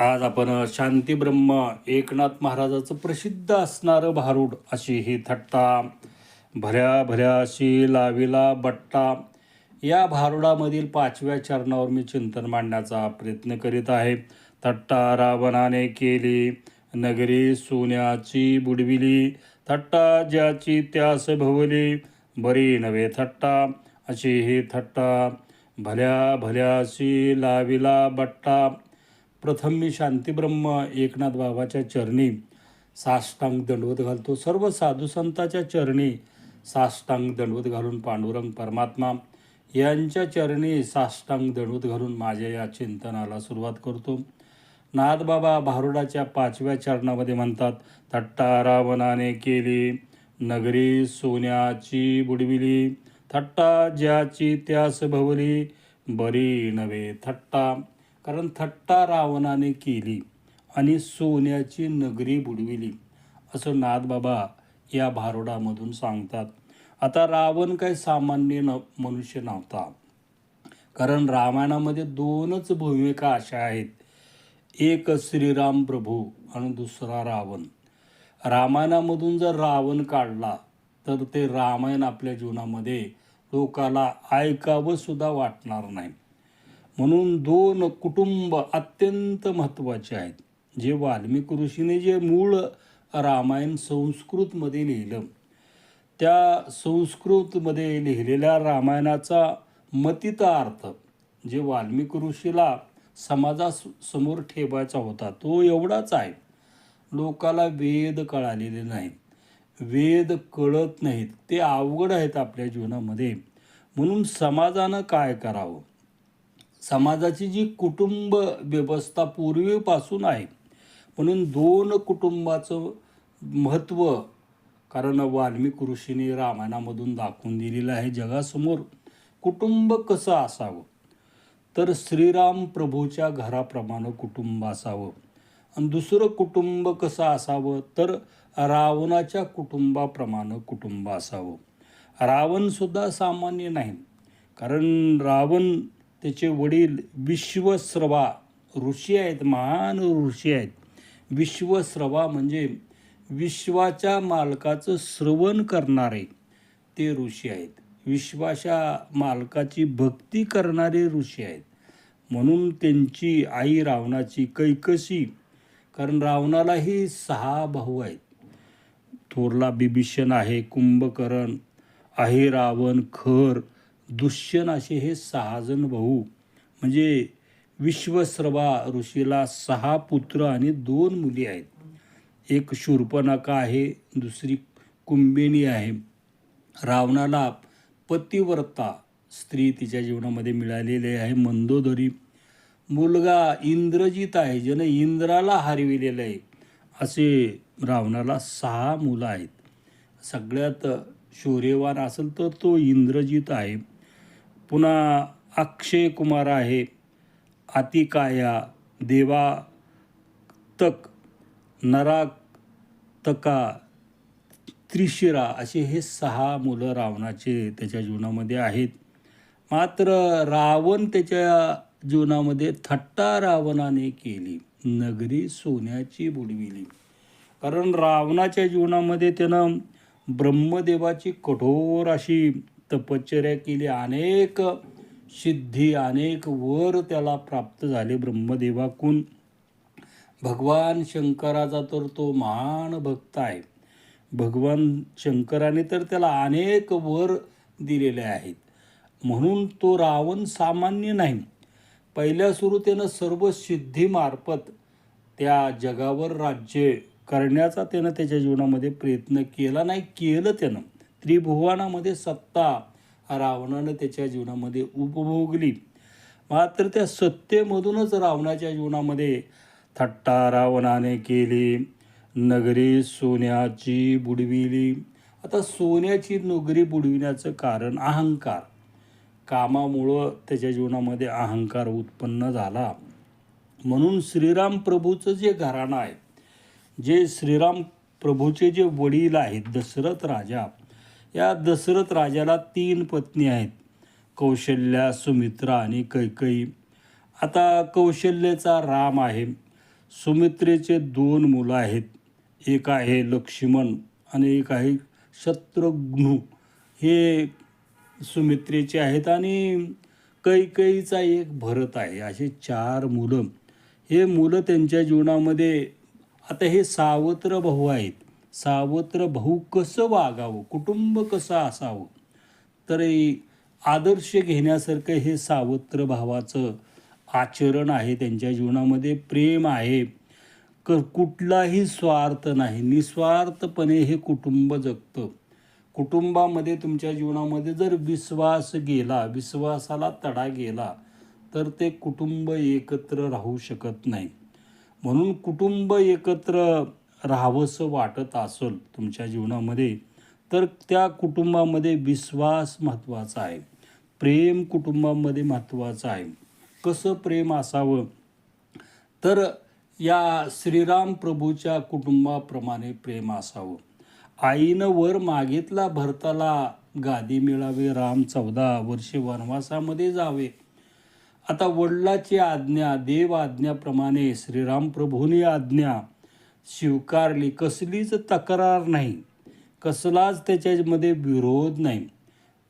आज आपण शांतीब्रह्म एकनाथ महाराजाचं प्रसिद्ध असणारं भारूड अशी ही थट्टा. भऱ्या भऱ्याशी लाविला बट्टा या भारुडामधील पाचव्या चरणावर मी चिंतन मांडण्याचा प्रयत्न करीत आहे. थट्टा रावणाने केली नगरी सोन्याची बुडविली थट्टा ज्याची त्यास भवली बरी नव्हे थट्टा अशी ही थट्टा. भल्या भल्याशी लाविला बट्टा प्रथम मी शांतीब्रह्म एकनाथ बाबाच्या चरणी साष्टांग दंडवत घालतो. सर्व साधुसंताच्या चरणी साष्टांग दंडवत घालून पांडुरंग परमात्मा यांच्या चरणी साष्टांग दंडवत घालून माझ्या या चिंतनाला सुरुवात करतो. नाथबाबा भारुडाच्या पाचव्या चरणामध्ये म्हणतात थट्टा रावणाने केली नगरी सोन्याची बुडविली थट्टा ज्याची त्यास भवली बरी नव्हे थट्टा. कारण थट्टा रावणाने केली आणि सोन्याची नगरी बुडविली. असं नाथबाबा या भारुडामधून सांगतात. आता रावण काही सामान्य न मनुष्य नव्हता. कारण रामायणामध्ये दोनच भूमिका अशा आहेत. एक श्रीराम प्रभू आणि दुसरा रावण. रामायणामधून जर रावण काढला तर ते रामायण आपल्या जीवनामध्ये लोकाला ऐकावंसुद्धा वाटणार नाही. म्हणून दोन कुटुंब अत्यंत महत्त्वाचे आहेत. जे वाल्मिक ऋषीने जे मूळ रामायण संस्कृतमध्ये लिहिलं त्या संस्कृतमध्ये लिहिलेल्या रामायणाचा मतिता अर्थ जे वाल्मिक ऋषीला समाजासमोर ठेवायचा होता तो एवढाच आहे. लोकाला वेद कळालेले नाहीत. वेद कळत नाहीत. ते अवघड आहेत आपल्या जीवनामध्ये. म्हणून समाजानं काय करावं? समाजाची जी कुटुंब व्यवस्था पूर्वीपासून आहे म्हणून दोन कुटुंबाचं महत्त्व कारण वाल्मिक ऋषीने रामायणामधून दाखवून दिलेलं आहे जगासमोर कुटुंब कसं असावं? तर श्रीराम प्रभूच्या घराप्रमाणे कुटुंब असावं. आणि दुसरं कुटुंब कसं असावं? तर रावणाच्या कुटुंबाप्रमाणे कुटुंब असावं. रावणसुद्धा सामान्य नाही कारण रावण त्याचे वडील विश्वस्रवा ऋषी आहेत महान ऋषी आहेत. विश्वस्रवा म्हणजे विश्वाच्या मालकाचं श्रवण करणारे ते ऋषी आहेत. विश्वाच्या मालकाची भक्ती करणारे ऋषी आहेत. म्हणून त्यांची आई रावणाची कैकशी कारण रावणालाही सहा भाऊ आहेत. थोरला बिभीषण आहे कुंभकरण आहे रावण खर दुष्यन असे हे सहाजण भाऊ म्हणजे विश्वस्रवा ऋषीला सहा पुत्र आणि दोन मुली आहेत. एक शूर्पणखा आहे दुसरी कुंभिनी आहे. रावणाला पतिव्रता स्त्री तिच्या जीवनामध्ये मिळालेली आहे मंदोदरी. मुलगा इंद्रजित आहे ज्यानं इंद्राला हरविलेलं आहे. असे रावणाला सहा मुलं आहेत. सगळ्यात शौर्यवान असेल तर तो इंद्रजित आहे. पुन्हा अक्षय कुमार आहे अतिकाया नराक तका त्रिशिरा असे हे सहा मुलं रावणाचे त्याच्या जीवनामध्ये आहेत. मात्र रावण त्याच्या जीवनामध्ये थट्टा रावणाने केली नगरी सोन्याची बुडविली. कारण रावणाच्या जीवनामध्ये त्यानं ब्रह्मदेवाची कठोर अशी तपश्चर्या केली. अनेक सिद्धी अनेक वर त्याला प्राप्त झाले ब्रह्मदेवाकून. भगवान शंकराचा तर तो महान भक्त आहे. भगवान शंकराने तर त्याला अनेक वर दिलेले आहेत. म्हणून तो रावण सामान्य नाही. पहिल्या सुरू त्यानं सर्व सिद्धीमार्फत त्या जगावर राज्य करण्याचा त्यानं त्याच्या जीवनामध्ये प्रयत्न केला नाही केलं त्यानं. त्रिभुवनामध्ये सत्ता रावणानं त्याच्या जीवनामध्ये उपभोगली. मात्र त्या सत्तेमधूनच रावणाच्या जीवनामध्ये थट्टा रावणाने केली. नगरी सोन्याची बुडविली. आता सोन्याची नगरी बुडविण्याचं कारण अहंकार. कामामुळं त्याच्या जीवनामध्ये अहंकार उत्पन्न झाला. म्हणून श्रीराम प्रभूचं जे घराणं आहे जे श्रीराम प्रभूचे जे वडील आहेत दशरथ राजा या दशरथ राजाला तीन पत्नी आहेत. कौशल्या सुमित्रा आणि कैकई आता कौशल्याचा राम आहे. सुमित्रेचे दोन मुलं आहेत. एक आहे लक्ष्मण आणि एक आहे शत्रुघ्नू. हे सुमित्रेचे आहेत आणि कैकईचा एक भरत आहे. असे चार मुलं. हे मुलं त्यांच्या जीवनामध्ये आता हे सावत्र भाऊ आहेत. सावत्र भाऊ कसं वागावं? कुटुंब कसं असावं? तर आदर्श घेण्यासारखं हे सावत्र भावाचं आचरण आहे त्यांच्या जीवनामध्ये. प्रेम आहे. क कुठलाही स्वार्थ नाही. निस्वार्थपणे हे कुटुंब जगतं. कुटुंबामध्ये तुमच्या जीवनामध्ये जर विश्वास गेला विश्वासाला तडा गेला तर ते कुटुंब एकत्र राहू शकत नाही. म्हणून कुटुंब एकत्र राहावंसं वाटत असेल तुमच्या जीवनामध्ये तर त्या कुटुंबामध्ये विश्वास महत्त्वाचा आहे. प्रेम कुटुंबामध्ये महत्त्वाचं आहे. कसं प्रेम असावं? तर या श्रीराम प्रभूच्या कुटुंबाप्रमाणे प्रेम असावं. आईनं वर मागितला भरताला गादी मिळावे राम चौदा वर्षे वनवासामध्ये जावे. आता वडिलाची आज्ञा देव आज्ञाप्रमाणे श्रीराम प्रभूने आज्ञा स्वीकारली. कसलीच तक्रार नाही. कसलाच त्याच्यामध्ये विरोध नाही.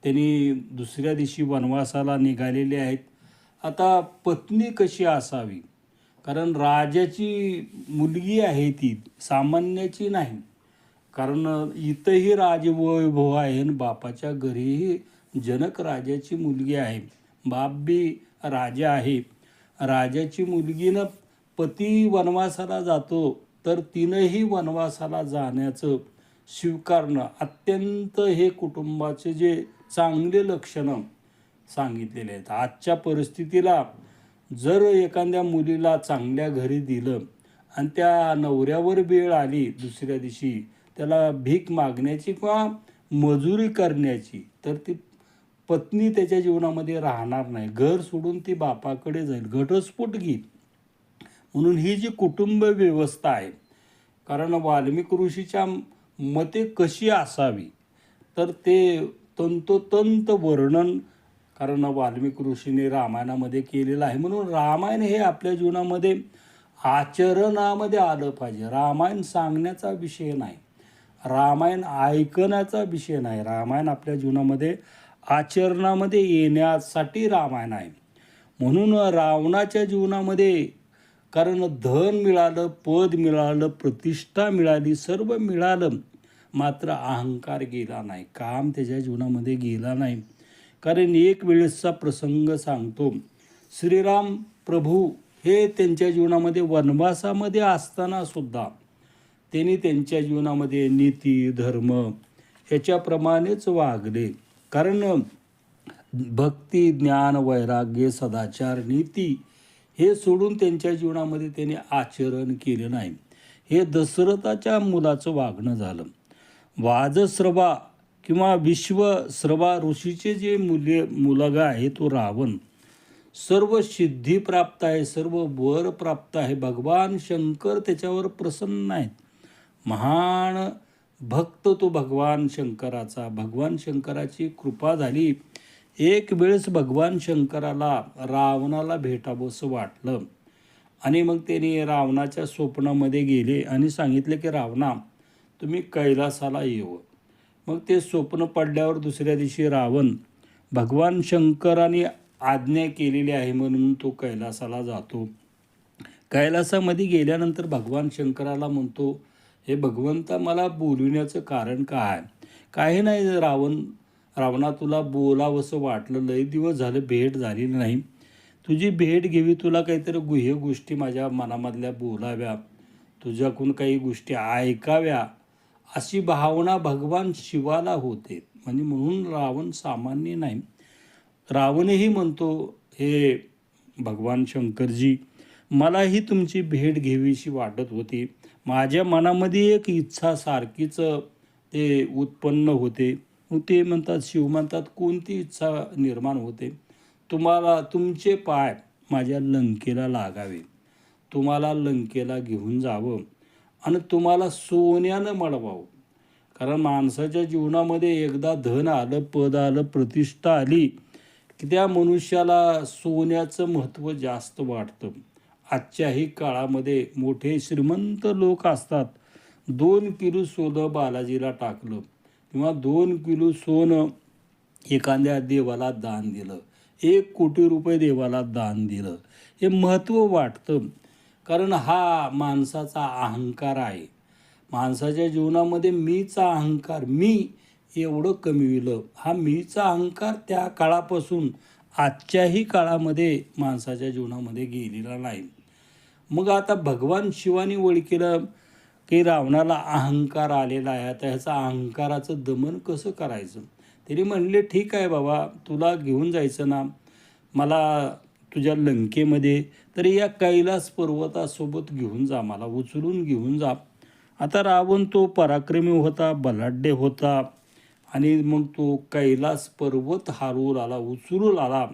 त्यांनी दुसऱ्या दिवशी वनवासाला निघालेले आहेत. आता पत्नी कशी असावी? कारण राजाची मुलगी आहे ती सामान्याची नाही. कारण इथंही राजवैभव आहे आणि बापाच्या घरीही जनक राजाची मुलगी आहे. बाप बी राजा आहे. राजाची मुलगीनं पती वनवासाला जातो. तर तिनंही वनवासाला जाण्याचं स्वीकारणं अत्यंत हे कुटुंबाचे जे चांगले लक्षणं सांगितलेले आहेत. आजच्या परिस्थितीला जर एखाद्या मुलीला चांगल्या घरी दिलं आणि त्या नवऱ्यावर वेळ आली दुसऱ्या दिवशी त्याला भीक मागण्याची किंवा मजुरी करण्याची तर ती पत्नी त्याच्या जीवनामध्ये राहणार नाही. घर सोडून ती बापाकडे जाईल. घटस्फोट घेईल. म्हणून ही जी कुटुंब व्यवस्था आहे कारण वाल्मिक ऋषीच्या मते कशी असावी तर ते तंतोतंत वर्णन कारण वाल्मिक ऋषीने रामायणामध्ये केलेलं आहे. म्हणून रामायण हे आपल्या जीवनामध्ये आचरणामध्ये आलं पाहिजे. रामायण सांगण्याचा विषय नाही. रामायण ऐकण्याचा विषय नाही. रामायण आपल्या जीवनामध्ये आचरणामध्ये येण्यासाठी रामायण आहे. म्हणून रावणाच्या जीवनामध्ये कारण धन मिळालं पद मिळालं प्रतिष्ठा मिळाली सर्व मिळालं. मात्र अहंकार गेला नाही. काम त्याच्या जीवनामध्ये गेला नाही. कारण एक वेळेसचा प्रसंग सांगतो. श्रीराम प्रभू हे त्यांच्या जीवनामध्ये वनवासामध्ये असताना सुद्धा त्यांनी त्यांच्या जीवनामध्ये नीती धर्म ह्याच्याप्रमाणेच वागले. कारण भक्ती ज्ञान वैराग्य सदाचार नीती हे सोडून त्यांच्या जीवनामध्ये त्यांनी आचरण केलं नाही. हे दशरथाच्या मुलाचं वागणं झालं. वाजस्रभा किंवा विश्वश्रवा ऋषीचे जे मुले मुलगा आहे तो रावण. सर्व सिद्धी प्राप्त आहे सर्व वर प्राप्त आहे. भगवान शंकर त्याच्यावर प्रसन्न आहेत. महान भक्त तो भगवान शंकराचा. भगवान शंकराची कृपा झाली. एक वेळेस भगवान शंकराला रावणाला भेटावंसं वाटलं. आणि मग त्याने रावणाच्या स्वप्नामध्ये गेले आणि सांगितले की रावणा तुम्ही कैलासाला येऊ मग ते स्वप्न पडल्यावर दुसऱ्या दिवशी रावण भगवान शंकराने आज्ञा केलेली आहे म्हणून तो कैलासाला जातो. कैलासामध्ये गेल्यानंतर भगवान शंकराला म्हणतो हे भगवंता मला बोलविण्याचं कारण काय? काही नाही रावण रावणा तुला बोलावंसं वाटलं लई दिवस झालं भेट झालेली नाही. तुझी भेट घेवी तुला काहीतरी गुह्य गोष्टी माझ्या मनामधल्या बोलाव्या. तुझ्याकडून काही गोष्टी ऐकाव्या. अशी भावना भगवान शिवाला होते. म्हणजे म्हणून रावण सामान्य नाही. रावणही म्हणतो हे भगवान शंकरजी मलाही तुमची भेट घ्यावीशी वाटत होती. माझ्या मनामध्ये एक इच्छा सारखीच ते उत्पन्न होते. ते म्हणतात शिव म्हणतात कोणती इच्छा निर्माण होते? तुम्हाला तुमचे पाय माझ्या लंकेला लागावे. तुम्हाला लंकेला घेऊन जावं आणि तुम्हाला सोन्यानं मळवावं. कारण माणसाच्या जीवनामध्ये एकदा धन आलं पद आलं प्रतिष्ठा आली की त्या मनुष्याला सोन्याचं महत्त्व जास्त वाटतं. आजच्याही काळामध्ये मोठे श्रीमंत लोक असतात. दोन किलो सोनं बालाजीला टाकलं. किंवा दोन किलो सोनं एखाद्या देवाला दान दिलं. एक कोटी रुपये देवाला दान दिलं. हे महत्त्व वाटतं. कारण हा माणसाचा अहंकार आहे. माणसाच्या जीवनामध्ये मीचा अहंकार मी एवढं कमविलं. हा मीचा अहंकार त्या काळापासून आजच्याही काळामध्ये माणसाच्या जीवनामध्ये गेलेला नाही. मग आता भगवान शिवानी ओळखीलं की रावणाला अहंकार आलेला आहे. आता ह्याचा अहंकाराचं दमन कसं करायचं? तरी म्हणले ठीक आहे बाबा तुला घेऊन जायचं ना. मला तुझ्या लंकेमध्ये तर या कैलास पर्वतासोबत घेऊन जा. मला उचलून घेऊन जा. आता रावण तो पराक्रमी होता बलाढ्य होता आणि मग तो कैलास पर्वत हारवून आला उचलून आला.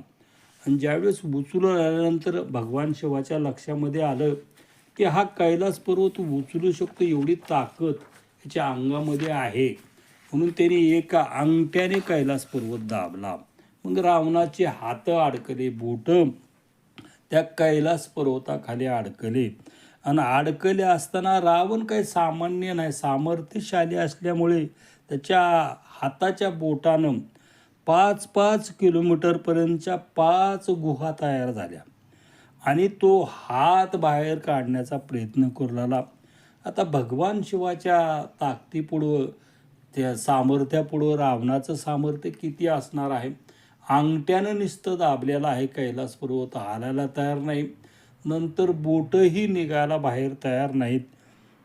आणि ज्यावेळेस उचलून आल्यानंतर भगवान शिवाच्या लक्षामध्ये आलं की हा कैलास पर्वत उचलू शकतो एवढी ताकद याच्या अंगामध्ये आहे. म्हणून त्याने एका अंगठ्याने कैलास पर्वत दाबला. मग रावणाचे हात अडकले बोट त्या कैलास पर्वताखाली अडकले. आणि अडकले असताना रावण काही सामान्य नाही सामर्थ्यशाली असल्यामुळे त्याच्या हाताच्या बोटानं पाच पाच किलोमीटरपर्यंतच्या पाच गुहा तयार झाल्या. आणि तो हात बाहेर काढण्याचा प्रयत्न करू लागला आता भगवान शिवाच्या ताकदीपुढं त्या सामर्थ्यापुढं रावणाचं सामर्थ्य किती असणार आहे? अंगठ्यानं नुसतं दाबलेलं आहे कैलास पर्वत हालायला तयार नाही. नंतर बोटही निघायला बाहेर तयार नाहीत.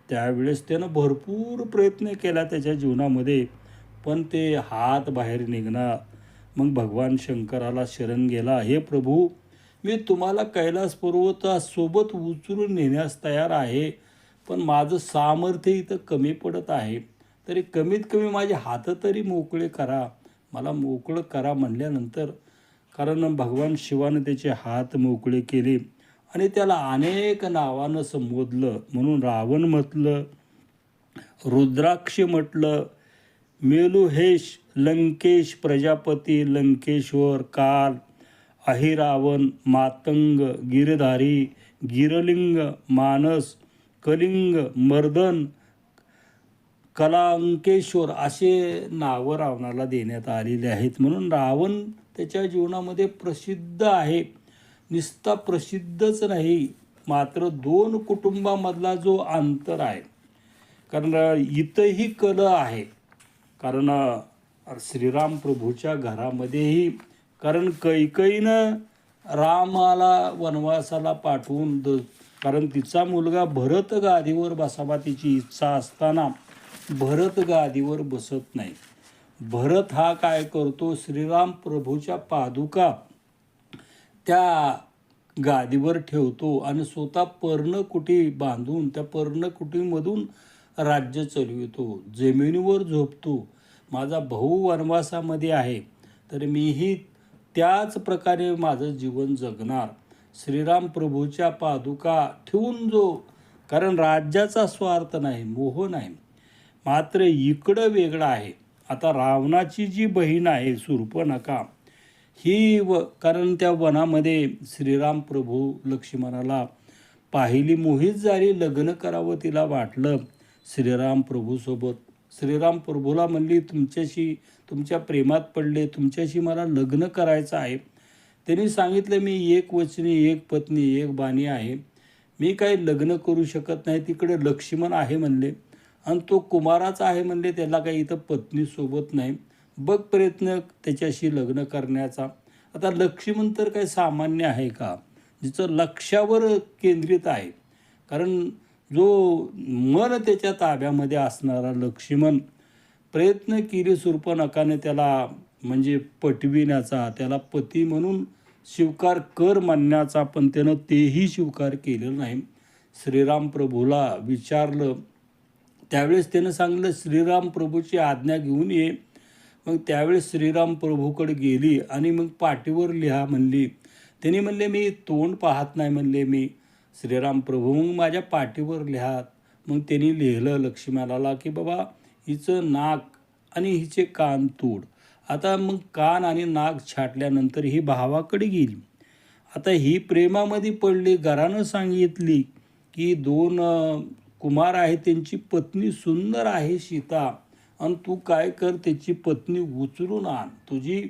त्यावेळेस त्यानं भरपूर प्रयत्न केला त्याच्या जीवनामध्ये पण ते हात बाहेर निघणार. मग भगवान शंकराला शरण गेला. हे प्रभू मी तुम्हाला कैलास पर्वतासोबत उचलून नेण्यास तयार आहे पण माझं सामर्थ्य इथं कमी पडत आहे. तरी कमीत कमी माझे हात तरी मोकळे करा. मला मोकळं करा म्हणल्यानंतर कारण भगवान शिवानं त्याचे हात मोकळे केले आणि त्याला अनेक नावानं संबोधलं. म्हणून रावण म्हटलं रुद्राक्ष म्हटलं मेलुहेश लंकेश प्रजापती लंकेश्वर काल. अहिरावण मातंग गिरधारी गिरलिंग मानस कलिंग मर्दन कलांकेश्वर असे नावं रावणाला देण्यात आलेले आहेत. म्हणून रावण त्याच्या जीवनामध्ये प्रसिद्ध आहे. निस्ता प्रसिद्धच नाही मात्र दोन कुटुंबामधला जो अंतर आहे. कारण इथंही कला आहे. कारण श्रीराम प्रभूच्या घरामध्येही कारण कैकईनं रामाला वनवासाला पाठवून द कारण तिचा मुलगा भरत गादीवर बसावा तिची इच्छा असताना भरत गादीवर बसत नाही. भरत हा काय करतो? श्रीराम प्रभूच्या पादुका त्या गादीवर ठेवतो आणि स्वतः पर्णकुटी बांधून त्या पर्णकुटीमधून राज्य चालवितो. जमिनीवर झोपतो. माझा भाऊ वनवासामध्ये आहे तर मीही त्याच प्रकारे माझं जीवन जगणार. श्रीराम प्रभूच्या पादुका ठेवून जो कारण राज्याचा स्वार्थ नाही मोह नाही मात्र इकडं वेगळं आहे. आता रावणाची जी बहीण आहे सुर्पनका ही व कारण त्या वनामध्ये श्रीराम प्रभू लक्ष्मणाला पाहिली मोहित झाली लग्न करावं तिला वाटलं. श्रीराम प्रभूसोबत श्रीराम प्रभूला म्हणली तुमच्याशी तुमच्या प्रेमात पडले तुमच्याशी मला लग्न करायचं आहे. त्यांनी सांगितलं मी एक वचनी एक पत्नी एक बाणी आहे. मी काही लग्न करू शकत नाही. तिकडे लक्ष्मण आहे म्हणले. आणि तो कुमाराचा आहे म्हणले. त्याला काही इथं पत्नीसोबत नाही. बघ प्रयत्न त्याच्याशी लग्न करण्याचा. आता लक्ष्मण तर काही सामान्य आहे का? जिचं लक्षावर केंद्रित आहे. कारण जो मन त्याच्या ताब्यामध्ये असणारा लक्ष्मण प्रयत्न केली नकाने त्याला म्हणजे पटविण्याचा त्याला पती म्हणून स्वीकार कर मानण्याचा पण त्यानं तेही स्वीकार केलेलं नाही. श्रीराम प्रभूला विचारलं. त्यावेळेस त्यानं सांगितलं श्रीराम प्रभूची आज्ञा घेऊन ये. मग त्यावेळेस श्रीराम प्रभूकडे गेली आणि मग पाठीवर लिहा म्हणली. त्यांनी म्हणले मी तोंड पाहत नाही म्हणले मी. श्रीराम प्रभू मग माझ्या पाठीवर लिहात. मग त्यांनी लिहिलं लक्ष्मीला की बाबा हिचं नाक आणि हिचे कान तोड. आता मग कान आणि नाक छाटल्यानंतर ही भावाकडे गेली. आता ही प्रेमामध्ये पडली घरानं सांगितली की दोन कुमार आहेत त्यांची पत्नी सुंदर आहे सीता. आणि तू काय कर त्याची पत्नी उचलून आण. तुझी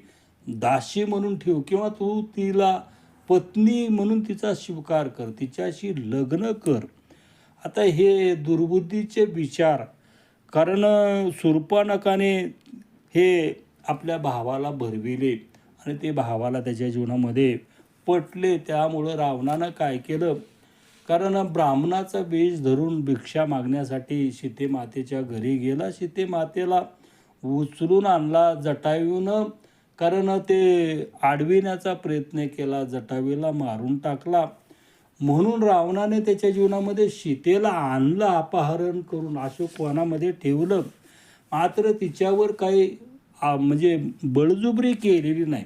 दाशी म्हणून ठेव किंवा तू तिला पत्नी म्हणून तिचा स्वीकार कर तिच्याशी लग्न कर. आता हे दुर्बुद्धीचे विचार कारण सुरपानकाने हे आपल्या भावाला भरविले आणि ते भावाला त्याच्या जीवनामध्ये पटले. त्यामुळं रावणानं काय केलं? कारण ब्राह्मणाचा वेश धरून भिक्षा मागण्यासाठी सीतेमातेच्या घरी गेला. सीतेमातेला उचलून आणला जटायूनं कारण ते आडविण्याचा प्रयत्न केला जटावीला मारून टाकला. म्हणून रावणाने त्याच्या जीवनामध्ये सीतेला आणलं अपहरण करून अशोकवनामध्ये ठेवलं. मात्र तिच्यावर काही आ, म्हणजे बळजुबरी केलेली नाही.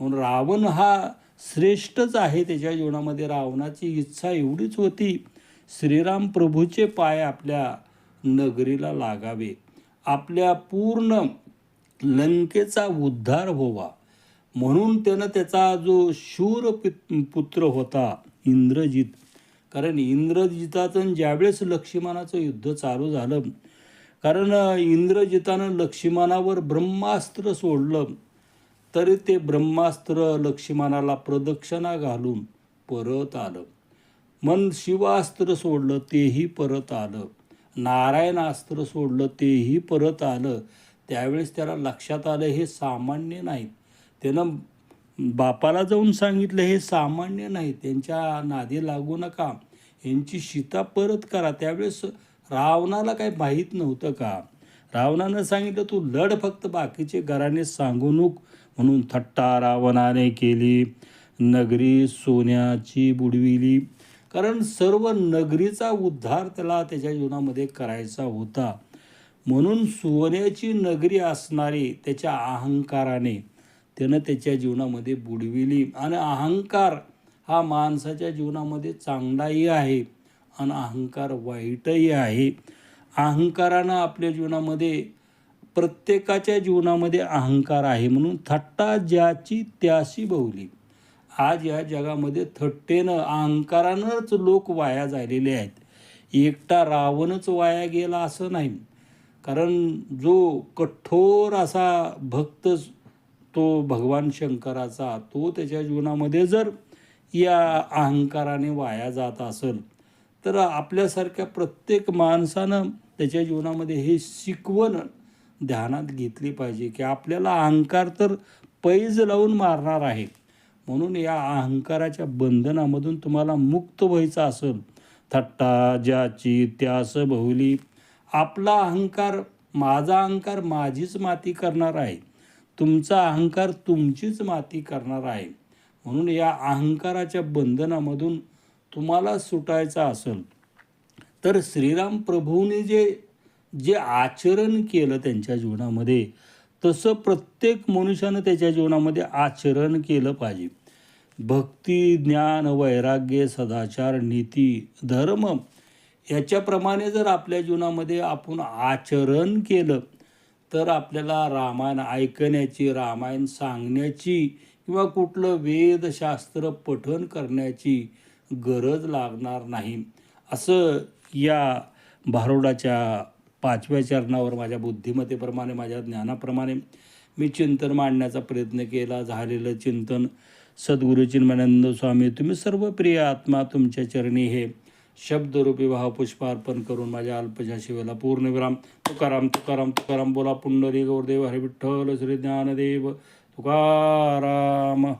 म्हणून रावण हा श्रेष्ठच आहे त्याच्या जीवनामध्ये. रावणाची इच्छा एवढीच होती श्रीराम प्रभूचे पाय आपल्या नगरीला लागावे. आपल्या पूर्ण लंकेचा उद्धार व्हावा. म्हणून त्यानं त्याचा जो शूर पुत्र होता इंद्रजित कारण इंद्रजिताचं ज्यावेळेस लक्ष्मणाचं युद्ध चालू झालं कारण इंद्रजितानं लक्ष्मणावर ब्रह्मास्त्र सोडलं तरी ते ब्रह्मास्त्र लक्ष्मणाला प्रदक्षिणा घालून परत आलं. मन शिवास्त्र सोडलं तेही परत आलं. नारायणास्त्र सोडलं तेही परत आलं. त्यावेळेस त्याला लक्षात आलं हे सामान्य नाहीत. त्यानं बापाला जाऊन सांगितलं हे सामान्य नाही त्यांच्या नादी लागू नका. यांची सीता परत करा. त्यावेळेस रावणाला काही माहीत नव्हतं का? रावणानं सांगितलं तू लढ फक्त बाकीचे घराने सांगूनूक म्हणून थट्टा रावणाने केली. नगरी सोन्याची बुडविली. कारण सर्व नगरीचा उद्धार त्याला त्याच्या जीवनामध्ये करायचा होता. म्हणून सोन्याची नगरी असणारी त्याच्या अहंकाराने त्यानं त्याच्या जीवनामध्ये बुडविली. आणि अहंकार हा माणसाच्या जीवनामध्ये चांगलाही आहे आणि अहंकार वाईटही आहे. अहंकारानं आपल्या जीवनामध्ये प्रत्येकाच्या जीवनामध्ये अहंकार आहे म्हणून थट्टा ज्याची त्याशी बहुली आज या जगामध्ये थट्टेनं अहंकारानंच लोक वाया झालेले आहेत. एकटा रावणच वाया गेला असं नाही. कारण जो कठोर असा भक्त तो भगवान शंकराचा तो त्याच्या जीवनामध्ये जर या अहंकाराने वाया जात असेल तर आपल्यासारख्या प्रत्येक माणसानं त्याच्या जीवनामध्ये हे शिकवण ध्यानात घेतली पाहिजे की आपल्याला अहंकार तर पैज लावून मारणार आहे. म्हणून या अहंकाराच्या बंधनामधून तुम्हाला मुक्त व्हायचं असेल. थट्टा ज्याची त्यास बहुली आपला अहंकार माझा अहंकार माझीच माती करणार आहे. तुमचा अहंकार तुमचीच माती करणार आहे. म्हणून या अहंकाराच्या बंधनामधून तुम्हाला सुटायचं असेल. तर श्रीराम प्रभूने जे जे आचरण केलं त्यांच्या जीवनामध्ये तसं प्रत्येक मनुष्यानं त्याच्या जीवनामध्ये आचरण केलं पाहिजे. भक्ती ज्ञान वैराग्य सदाचार नीती धर्म याच्याप्रमाणे जर आपल्या जीवनामध्ये आपण आचरण केलं तर आपल्याला रामायण ऐकण्याची रामायण सांगण्याची किंवा कुठलं वेदशास्त्र पठण करण्याची गरज लागणार नाही. असं या भारुडाच्या पाचव्या चरणावर माझ्या बुद्धिमत्तेप्रमाणे माझ्या ज्ञानाप्रमाणे मी चिंतन मांडण्याचा प्रयत्न केला. झालेलं चिंतन सद्गुरु चिन्मानंद स्वामी तुम्ही सर्व प्रिय आत्मा तुमच्या चरणी हे शब्दरूपी भावपुष्पार्पण करून माझ्या अल्पशा शिवेला पूर्णविराम तुकाराम तुकाराम तुकाराम बोला पुंडरी गौरदेव हरिविठ्ठल श्री ज्ञानदेव तुकाराम.